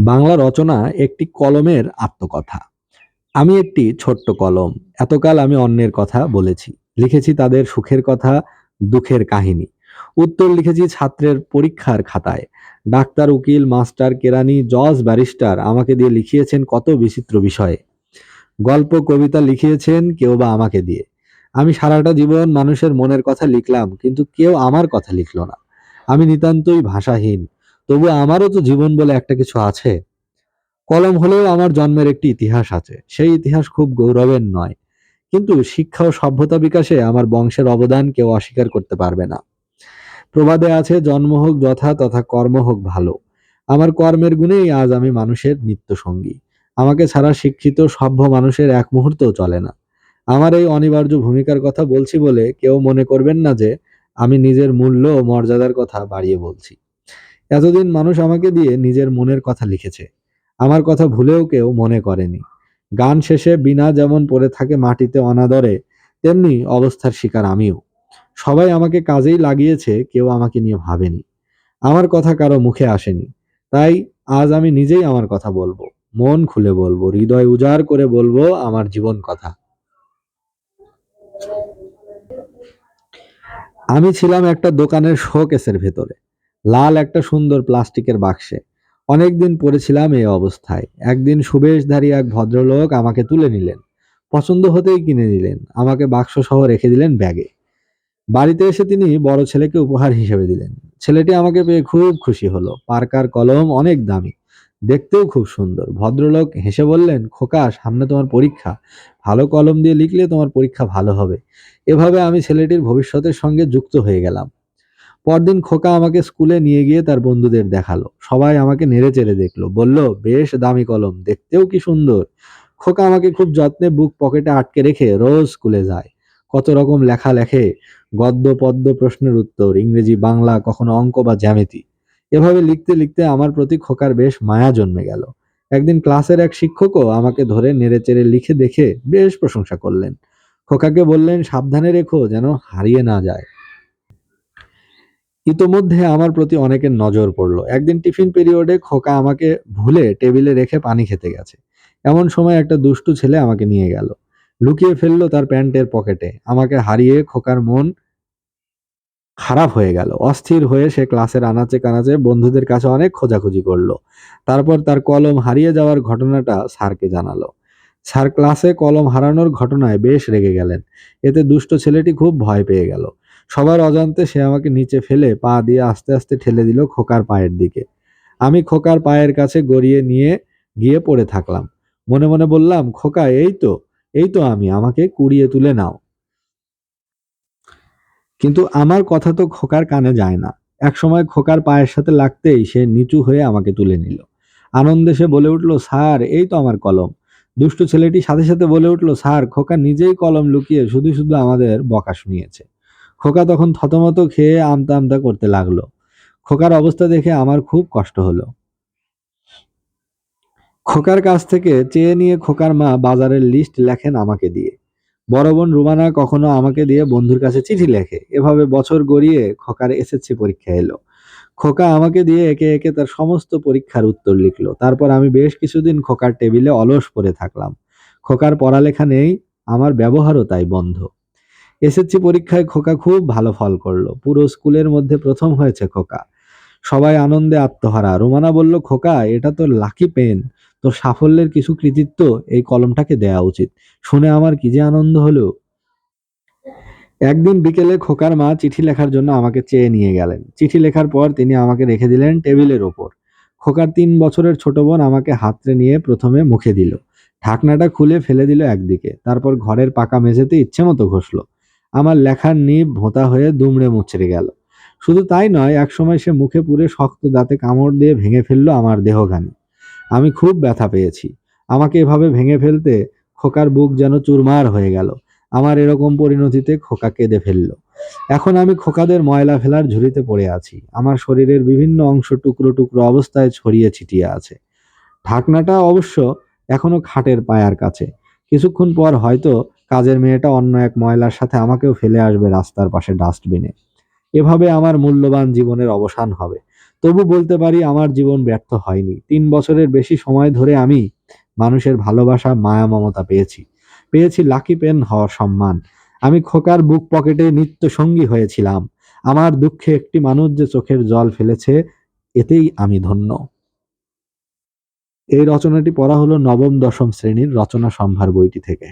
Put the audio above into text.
বাংলা রচনা একটি কলমের আত্মকথা। আমি একটি ছোট্ট কলম। এতকাল আমি অন্যের কথা বলেছি। লিখেছি তাদের সুখের কথা, দুঃখের কাহিনী। উত্তর লিখেছি ছাত্রের পরীক্ষার খাতায়। ডাক্তার, উকিল, মাস্টার, কেরানি, জজ, ব্যারিস্টার আমাকে দিয়ে লিখিয়েছেন কত বিচিত্র বিষয়ে। গল্প, কবিতা লিখিয়েছেন কেউ বা আমাকে দিয়ে। আমি সারাটা জীবন মানুষের মনের কথা লিখলাম, কিন্তু কেউ আমার কথা লিখল না। আমি নিতান্তই ভাষাহীন। তবু আমারও তো জীবন বলে একটা কিছু আছে। কলম হলেও আমার জন্মের একটি ইতিহাস আছে। সেই ইতিহাস খুব গৌরবের নয়। কিন্তু শিক্ষা ও সভ্যতা বিকাশে আমার বংশের অবদান কেউ অস্বীকার করতে পারবে না। প্রবাদে আছে, জন্ম হোক যথা তথা কর্ম হোক ভালো। আমার কর্মের গুণেই আজ আমি মানুষের নিত্যসঙ্গী। আমাকে ছাড়া শিক্ষিত সভ্য মানুষের এক মুহূর্তও চলে না। আমার এই অনিবার্য ভূমিকার কথা বলছি বলে কেউ মনে করবেন না যে আমি নিজের মূল্য ও মর্যাদার কথা বাড়িয়ে বলছি। এতদিন মানুষ আমাকে দিয়ে নিজের মনের কথা লিখেছে। আমার কথা ভুলেও কেউ মনে করেনি। গান শেষে বিনা যেমন পড়ে থাকে মাটিতে অনাদরে, তেমনি অবস্থার শিকার আমিও। সবাই আমাকে কাজেই লাগিয়েছে, কেউ আমাকে নিয়ে ভাবেনি। আমার কথা কারও মুখে আসেনি। তাই আজ আমি নিজেই আমার কথা বলব। মন খুলে বলব, হৃদয় উজাড় করে বলব আমার জীবন কথা। আমি ছিলাম একটা দোকানের শোকেসের ভেতরে। লাল একটা সুন্দর প্লাস্টিকের বাক্সে। অনেকদিন পড়েছিলাম এই অবস্থায়। একদিন সুবেশধারী এক ভদ্রলোক আমাকে তুলে নিলেন। পছন্দ হতেই কিনে নিলেন। আমাকে বাক্স সহ রেখে দিলেন ব্যাগে। বাড়িতে এসে তিনি বড় ছেলেকে উপহার হিসেবে দিলেন। ছেলেটি আমাকে পেয়ে খুব খুশি হলো। পার্কার কলম অনেক দামি। দেখতেও খুব সুন্দর। ভদ্রলোক হেসে বললেন, খোকা সামনে তোমার পরীক্ষা। ভালো কলম দিয়ে লিখলে তোমার পরীক্ষা ভালো হবে। এভাবে আমি ছেলেটির ভবিষ্যতের সঙ্গে যুক্ত হয়ে গেলাম। পরদিন খোকা আমাকে স্কুলে নিয়ে গিয়ে তার বন্ধুদের দেখাল। সবাই আমাকে নেড়েচেড়ে দেখল। বলল, বেশ দামি কলম, দেখতেও কি সুন্দর। খোকা আমাকে খুব যত্নে বুক পকেটে আটকে রেখে রোজ স্কুলে যায়। কত রকম লেখা লেখে, গদ্য পদ্য প্রশ্নের উত্তর, ইংরেজি, বাংলা, কখনো অঙ্ক বা জ্যামিতি। এভাবে লিখতে লিখতে আমার প্রতি খোকার বেশ মায়া জন্মে গেল। একদিন ক্লাসের এক শিক্ষকও আমাকে ধরে নেড়েচেড়ে লিখে দেখে বেশ প্রশংসা করলেন। খোকাকে বললেন, সাবধানে রেখো যেন হারিয়ে না যায়। ইতোমধ্যে আমার প্রতি অনেকের নজর পড়ল। একদিন টিফিন পিরিয়ডে খোকা আমাকে ভুলে টেবিলে রেখে পানি খেতে গেছে। এমন সময় একটা দুষ্টু ছেলে আমাকে নিয়ে গেল। লুকিয়ে ফেলল তার প্যান্টের পকেটে। আমাকে হারিয়ে খোকার মন খারাপ হয়ে গেল। অস্থির হয়ে সে ক্লাসের আনাচে কানাচে বন্ধুদের কাছে অনেক খোঁজাখুঁজি করল। তারপর তার কলম হারিয়ে যাওয়ার ঘটনাটা স্যারকে জানালো। স্যার ক্লাসে কলম হারানোর ঘটনায় বেশ রেগে গেলেন। এতে দুষ্ট ছেলেটি খুব ভয় পেয়ে গেল। সবার অজান্তে সে আমাকে নিচে ফেলে পা দিয়ে আস্তে আস্তে ঠেলে দিল খোকার পায়ের দিকে। আমি খোকার পায়ের কাছে গড়িয়ে নিয়ে গিয়ে পড়ে থাকলাম। মনে মনে বললাম, খোকা এই তো, এই তো আমি, আমাকে কুড়িয়ে তুলে নাও। কিন্তু আমার কথা তো খোকার কানে যায় না। একসময় খোকার পায়ের সাথে লাগতেই সে নিচু হয়ে আমাকে তুলে নিল। আনন্দে সে বলে উঠল, স্যার এই তো আমার কলম। দুষ্টু ছেলেটি সাথে সাথে বলে উঠল, স্যার খোকা নিজেই কলম লুকিয়ে শুধু শুধু আমাদের বকা শুনিয়েছে। খোকা তখন থতমত খেয়ে আমতা আমতা করতে লাগল। খোকার অবস্থা দেখে আমার খুব কষ্ট হলো। খোকার কাছ থেকে চেয়ে নিয়ে খোকার মা বাজারের লিস্ট লেখেন আমাকে দিয়ে। বড় বোন রুমানা কখনো আমাকে দিয়ে বন্ধুর কাছে চিঠি লেখে। এভাবে বছর গড়িয়ে খোকার এসএসসি পরীক্ষা এলো। খোকা আমাকে দিয়ে একে একে তার সমস্ত পরীক্ষার উত্তর লিখলো। তারপর আমি বেশ কিছুদিন খোকার টেবিলে অলস পড়ে থাকলাম। খোকার পড়ালেখা নেই, আমার ব্যবহারও তাই বন্ধ। এসএসসি পরীক্ষায় খোকা খুব ভালো ফল করল। পুরো স্কুলের মধ্যে প্রথম হয়েছে খোকা। সবাই আনন্দে আত্মহারা। রোমানা বলল, খোকা এটা তোর লাকি পেন। তোর সাফল্যের কিছু কৃতিত্ব এই কলমটাকে দেয়া উচিত। শুনে আমার কি যে আনন্দ হলো। একদিন বিকেলে খোকার মা চিঠি লেখার জন্য আমাকে চেয়ে নিয়ে গেলেন। চিঠি লেখার পর তিনি আমাকে রেখে দিলেন টেবিলের ওপর। খোকার তিন বছরের ছোট বোন আমাকে হাতড়ে নিয়ে প্রথমে মুখে দিল। ঢাকনাটা খুলে ফেলে দিল একদিকে। তারপর ঘরের পাকা মেঝেতে ইচ্ছে মতো ঘষলো। আমার লেখার নিব ভোঁতা হয়ে দুমড়ে মুচড়ে গেল। শুধু তাই নয়, একসময় সে মুখে পুরে শক্ত দাঁতে কামড় দিয়ে ভেঙে ফেলল আমার দেহঘানি। আমি খুব ব্যথা পেয়েছি। আমাকে এভাবে ভেঙে ফেলতে খোকার বুক যেন চুরমার হয়ে গেল। আমার এরকম পরিণতিতে খোকা কেঁদে ফেলল। এখন আমি খোকাদের ময়লা ফেলার ঝুড়িতে পড়ে আছি। আমার শরীরের বিভিন্ন অংশ টুকরো টুকরো অবস্থায় ছড়িয়ে ছিটিয়ে আছে। ঢাকনাটা অবশ্য এখনও খাটের পায়ার কাছে। কিছুক্ষণ পর হয়তো কাজের মেয়েটা অন্য এক ময়লার সাথে আমাকেও ফেলে আসবে রাস্তার পাশে ডাস্টবিনে। এভাবে আমার মূল্যবান জীবনের অবসান হবে। তবু বলতে পারি, আমার জীবন ব্যর্থ হয়নি। তিন বছরের বেশি সময় ধরে আমি মানুষের ভালোবাসা, মায়া, মমতা পেয়েছি। পেয়েছি লাকি পেন হওয়ার সম্মান। আমি খোকার বুক পকেটে নিত্য সঙ্গী হয়েছিলাম। আমার দুঃখে একটি মানুষ যে চোখের জল ফেলেছে, এতেই আমি ধন্য। এই রচনাটি পড়া হলো নবম দশম শ্রেণির রচনা সম্ভার বইটি থেকে।